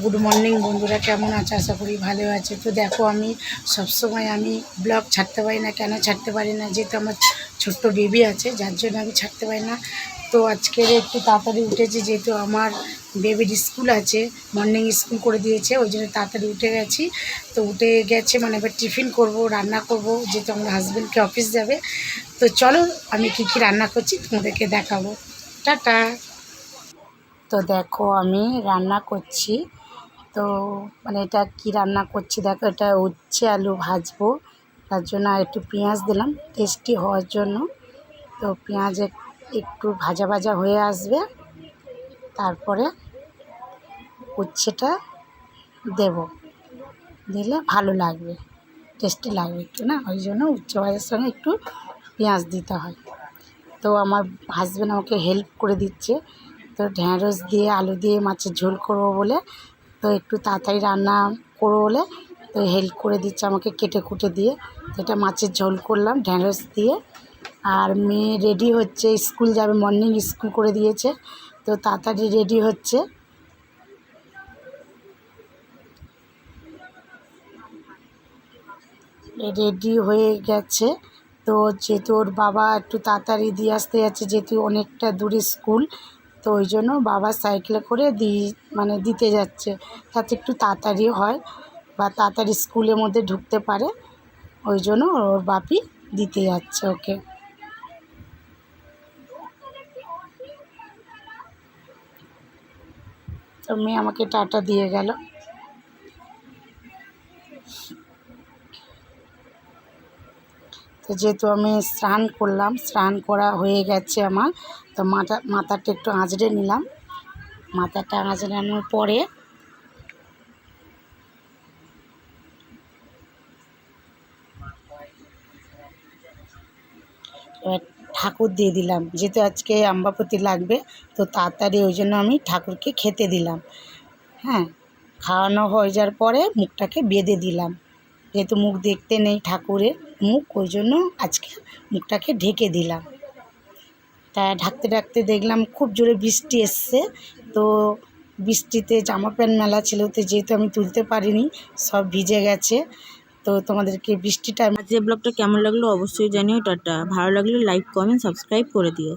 Good morning বন্ধুরা, কেমন আছে? আশা করি ভালো আছে। তো দেখো, আমি সবসময় আমি ব্লগ ছাড়তে পারি না, কেন ছাড়তে পারি না? যেহেতু আমার ছোট্ট বেবি আছে, যার জন্য আমি ছাড়তে পারি না। তো আজকের একটু তাড়াতাড়ি উঠেছি, যেহেতু আমার বেবির স্কুল আছে মর্নিং স্কুল করে দিয়েছে, ওই জন্য তাড়াতাড়ি উঠে গেছি। তো উঠে গেছে মানে এবার টিফিন করব, রান্না করব, যেহেতু আমার হাজব্যান্ডকে অফিস যাবে। তো চলো, আমি কি কি রান্না করছি তোমাদেরকে দেখাবো। টাটা! তো দেখো, আমি রান্না করছি। তো মানে এটা কি রান্না করছি দেখো, এটা উচ্ছে আলু ভাজবো। তার জন্য আর একটু পেঁয়াজ দিলাম টেস্টি হওয়ার জন্য। তো পেঁয়াজ একটু ভাজা ভাজা হয়ে আসবে। তারপরে উচ্ছেটা দেব। দিলে ভালো লাগবে টেস্টি লাগবে একটু, না? ওই জন্য উচ্ছে ভাজার সঙ্গে একটু পেঁয়াজ দিতে হয়। তো আমার হাজব্যান্ড আমাকে হেল্প করে দিচ্ছে। তো ঢ্যাঁড়স দিয়ে, আলু দিয়ে মাছের ঝোল করব বলে তো একটু তাড়াতাড়ি রান্না করব বলে, তো হেল্প করে দিচ্ছে আমাকে কেটে কুটে দিয়ে। এটা মাছের ঝোল করলাম, ঢ্যাঁড়স দিয়ে। আর মেয়ে রেডি হচ্ছে, স্কুল যাবে মর্নিং স্কুল করে দিয়েছে। তো তাড়াতাড়ি রেডি হচ্ছে। রেডি হয়ে গেছে। তো যেহেতু ওর বাবা একটু তাড়াতাড়ি দিয়ে আসতে যাচ্ছে, যেহেতু অনেকটা দূরে স্কুল তো ওই জন্য বাবা সাইকেলে করে দি মানে দিতে যাচ্ছে। যাতে একটু তাড়াতাড়ি হয় বা তাড়াতাড়ি স্কুলের মধ্যে ঢুকতে পারে। ওই জন্য ওর বাপি দিতে যাচ্ছে ওকে। তো মেয়ে আমাকে টাটা দিয়ে গেল। তো যেহেতু আমি স্নান করলাম, স্নান করা হয়ে গেছে আমার, তো মাথা, মাথাটা একটু আঁচড়ে নিলাম। মাথাটা আঁচড়ানোর পরে এবার ঠাকুর দিয়ে দিলাম। যেহেতু আজকে আম্বাপতি লাগবে, তো তাড়াতাড়ি ওই জন্য আমি ঠাকুরকে খেতে দিলাম। হ্যাঁ খাওয়ানো হয়ে যাওয়ার পরে মুখটাকে বেঁধে দিলাম। যেহেতু মুখ দেখতে নেই ঠাকুরের মুখ, ওই জন্য আজকে মুখটাকে ঢেকে দিলাম। তা ঢাকতে ঢাকতে দেখলাম খুব জোরে বৃষ্টি এসছে। তো বৃষ্টিতে জামা প্যান্ট মেলা ছিল তো যেহেতু আমি তুলতে পারিনি, সব ভিজে গেছে। তো তোমাদেরকে বৃষ্টিটা যে ব্লগটা কেমন লাগল অবশ্যই জানিও, টাটা। ভালো লাগলে লাইক কমেন্ট সাবস্ক্রাইব করে দিও।